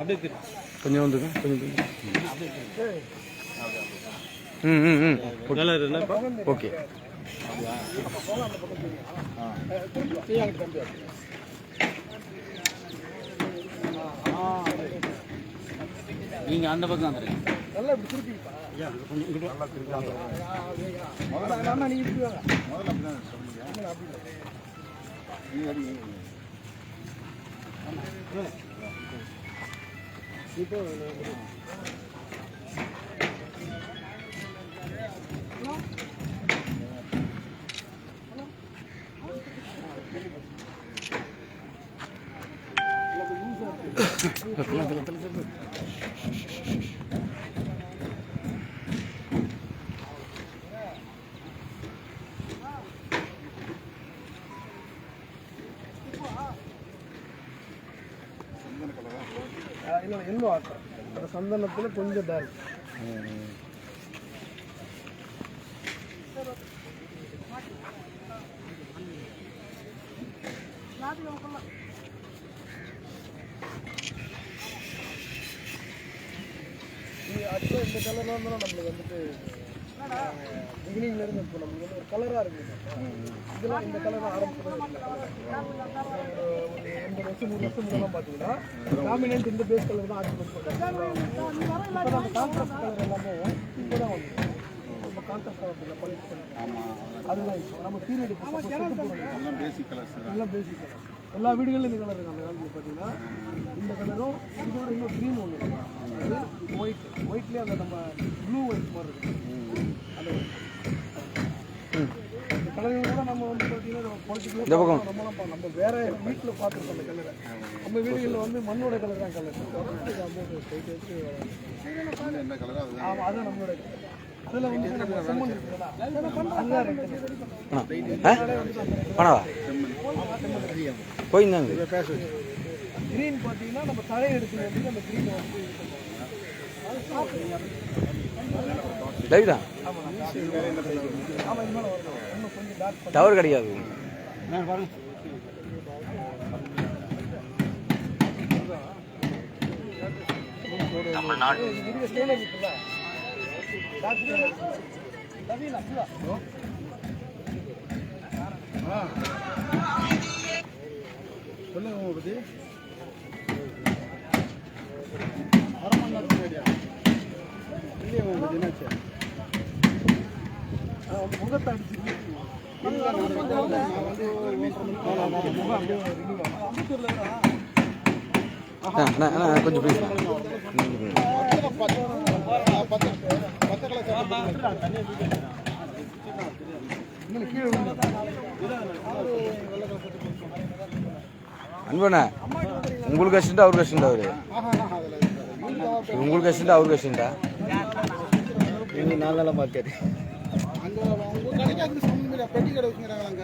கொஞ்சம் வந்துங்க கொஞ்சம். ம் ம் ம். ஓகே. நீங்க அந்த பக்கம் வந்துருங்க. நல்லா இப்படி திருப்பிப்பா நல்லா நீங்க இப்படி வாங்க இல்லை சந்தனத்தில் கொஞ்சம் டார்க் ஆக்சுவலாக இந்த கலர் வந்து நம்மளுக்கு வந்துட்டு பிகினிங்ல இருந்து இப்போ நம்மளுக்கு வந்து ஒரு கலராக இருக்குது இதெல்லாம் இந்த கலர் ஆரம்பிச்சது ஒரு எண்பது வருஷம் நூறு வருஷம் முன்னெல்லாம் பார்த்தீங்கன்னா டாமினன்ட் இந்த பேஸ் கலர் தான் ஆட்சி பண்ணுறாங்க இப்போ அந்த கான்ட்ராஸ்ட் கலர் எல்லாமே இப்போ தான் வந்து நம்ம கான்ட்ராஸ்ட் கலர் பாலிஷ் பண்ணுறோம் அதுதான் இப்போ நம்ம பீரியட் இப்போ பேசிக் கலர்ஸ் எல்லாம் பேசிக் கலர் எல்லா வீடுகளிலும் இந்த கலர் இருக்கு அந்த காலத்தில் பார்த்தீங்கன்னா இந்த கலரும் இதோட இன்னும் க்ரீன் ஒன்று ஒயிட் ஒயிட்லேயே அந்த நம்ம ப்ளூ ஒயிட் மாதிரி இருக்கு அது இந்த கலர்கள் கூட நம்ம வந்து பார்த்தீங்கன்னா நம்ம பொலிட்டிக்கலாக இந்த பக்கம். நம்ம வேற வீட்டில் பார்த்துருக்கோம் அந்த கலரை நம்ம வீடுகளில் வந்து மண்ணோட கலர் தான் கலர் என்ன கலர் ஆமாம் அதுதான் நம்மளோட அதில் வந்து பணவா போயிருந்தாங்க. கிரீன் பார்த்தீங்கன்னா நம்ம தழையை எடுத்து அந்த கிரீனை வந்து லைவ் தான் டவர் கிடையாது. இது சொல்லுங்க உங்களை பத்தி அரை மணி நேரத்துக்கு முன்னாடியா என்னாச்சு முகத்தை அடிச்சு கொஞ்சம் ப்ளீஸ் அன்பண்ணா உங்களுக்கு கஷ்டண்டா அவர் கஷ்டண்டா அவரு ஆஹா ஆஹா அதில் உங்களுக்கு கஷ்டண்டா அவர் கஷ்டண்டா நல்ல மார்க்கெட் இல்லை பெட்டி கடை வச்சுக்கிறாங்க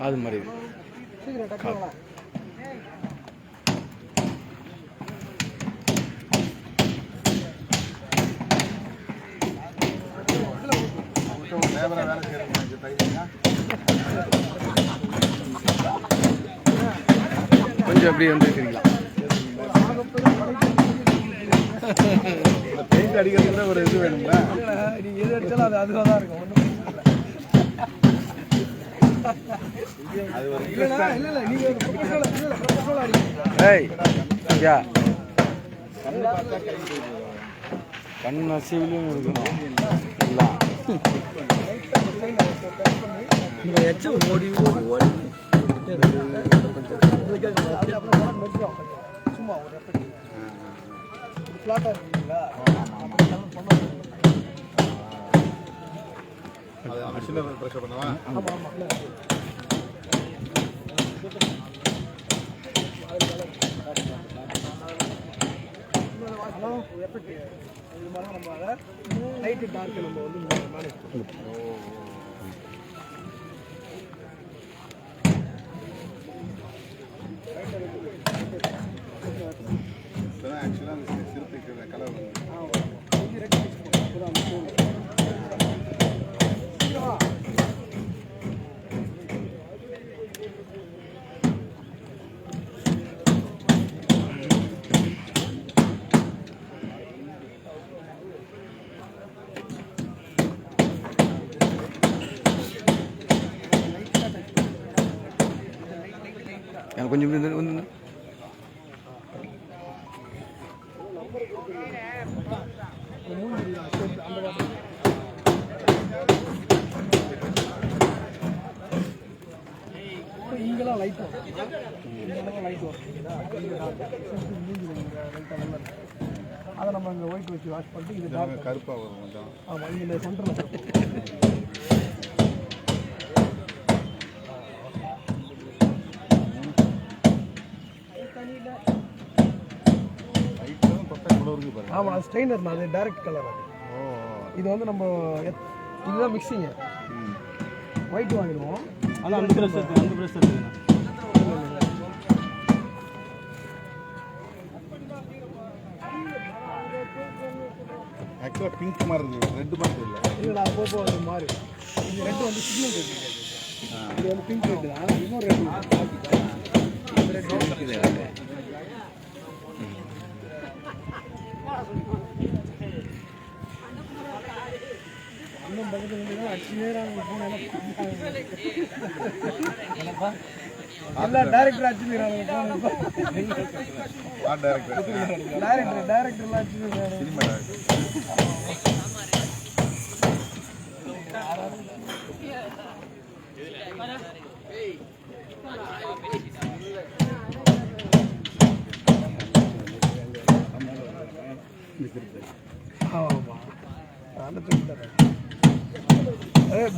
அது மாதிரி. கொஞ்சம் அப்படியே வந்துருக்கிறீங்களா? பெயிண்ட் அடிக்கிறதுல ஒரு இது வேணுங்களா நீ எது அடிச்சாலும் அது அதுவாக தான் இருக்கும் ஒன்றும் கண் அசைவிலும் இருக்கணும். இல்லை. எச்சம் ஓடி ஓடி ஓடி சும்மா ஒரு ஃப்ளாட்டாக இருக்குங்களா அது ஆமாம் ஆமாம் ஹலோ இது மாதிரி நம்ம அதை லைட்டு டார்க்கு நம்ம வந்து மேனேஜ் பண்ணுவோம் ஆக்சுவலாக கொஞ்சம் அப்புறம் இங்கெல்லாம் லைட் வரும். இங்கெல்லாம் லைட் வரும். அதை நம்ம இங்கே ஒயிட் வச்சு வாஷ் பண்ணிட்டு இது கருப்பாக வரும் கொஞ்சம் ஆமாம் இங்கே இந்த சென்டரில் இருக்கு பாருங்க. ஆமாம் அது ஸ்ட்ரெயினர் அது டைரக்ட் கலர் அது. இது வந்து நம்ம இதுதான் மிக்சிங்கு ஒயிட் வாங்கிடுவோம். அதான் அந்த ப்ரெஷ் இருக்கு அந்த ப்ரெஷ் இருக்குண்ணா ஆக்சுவலாக பிங்க் மாதிரி இருக்குது ரெட் மாதிரி இல்லை இல்லைடா போப்போ அது மாறி இது ரெட் வந்து சிக்னல் ரெட் இது வந்து பிங்க் ரெட் தான். இன்னும் ரெட் இன்னும் பக்கத்தில் இருந்து தான் அடிச்சு நேரம் போன எல்லாம் டேரக்டர் ஆர்ட் டைரக்டர் டேரக்டர் அடிச்சுக்கிறாங்க சினிமா டைரக்டர்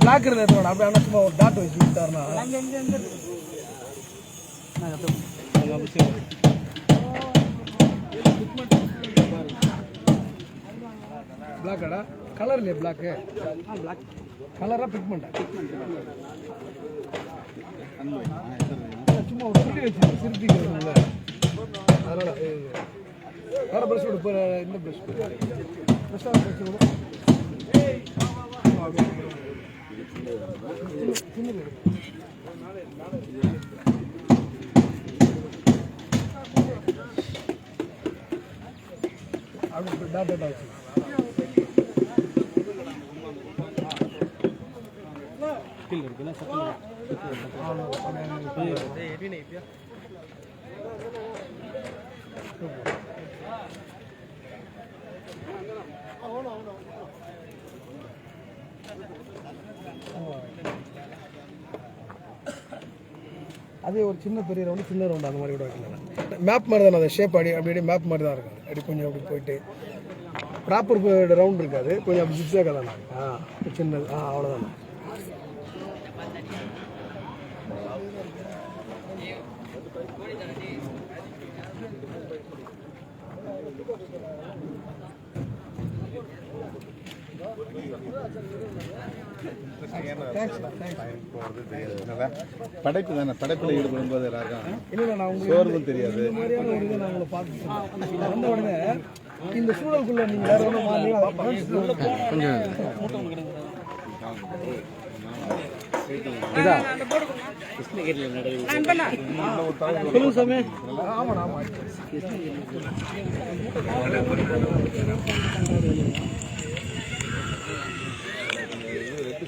பிளாக் இருந்தா அப்படியே ஆனால் சும்மா ஒரு டாட் வச்சு விட்டாருன்னா பிளாக்கடா கலர் இல்லையா பிளாக்கு பிளாக் கலரா பிக்மெண்டா சும்மா ஒரு சுருட்டி சிறுத்தி ப்ரஷ் விடு இப்போ இந்த ப்ரஷ் ப்ரஷ்ஷாக ப்ரஷ் விடு. அப்படி டாட் டாட் ஆச்சு கீழே இருக்குல்ல சத்தம் அதே ஒரு சின்ன பெரிய ரவுண்டு சின்ன ரவுண்டு அந்த மாதிரி கூட வைக்கலாம். மேப் மாதிரி தான் அந்த ஷேப் அடி அப்படி அப்படியே மேப் மாதிரி தான் இருக்கும். அப்படி கொஞ்சம் அப்படி போயிட்டு. ப்ராப்பர் ரவுண்ட் இருக்காது. கொஞ்சம் அப்படி ஜிக்ஸாக தான் ஆ சின்னது. ஆ அவ்வளோதான் படைப்பு தானே? படைப்பில் ஈடுபடும் போது எல்லாருக்கும் சோர்வும் தெரியாது. இந்த சூழலுக்குள்ள நீங்க வேற நான் உங்களை பார்த்து வந்த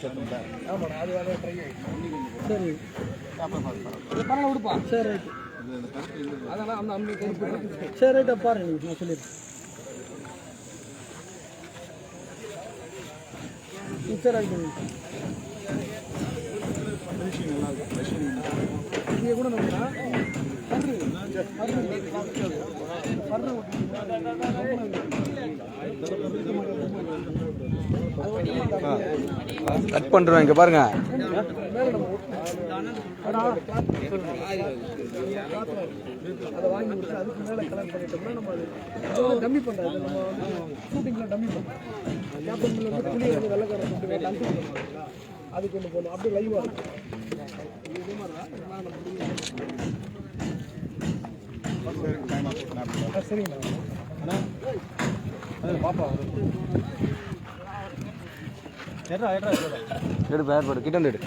சேர்த்தோம்ல ஆமாம் அது வேற சரி. பரவாயில்ல விடுப்பா சரி ரைட்டு. அதெல்லாம் அந்த அம்மி சரி ரைட்டா பாருங்க நீங்கள் நான் சொல்லிடுறேன். சரி இது கூட நல்லா கட் பண்ணுறோம் இங்கே பாருங்க. அதை வாங்கி விட்டு அதுக்கு மேலே கலர் பண்ணிட்டோம்னா டம்மி பண்ணுறது டம்மி பண்ணுறோம் கேப்டன் வந்து புளியை வந்து வெள்ளக்காரன் அதுக்கு ஒன்று போகணும் அப்படியே லைவாக இருக்கும். ஆ, சரிங்கண்ணா பாப்பா எட்ரா எட்ரா எட்ரா. எடு பேர் போடு. கிட்ட வந்து எடு.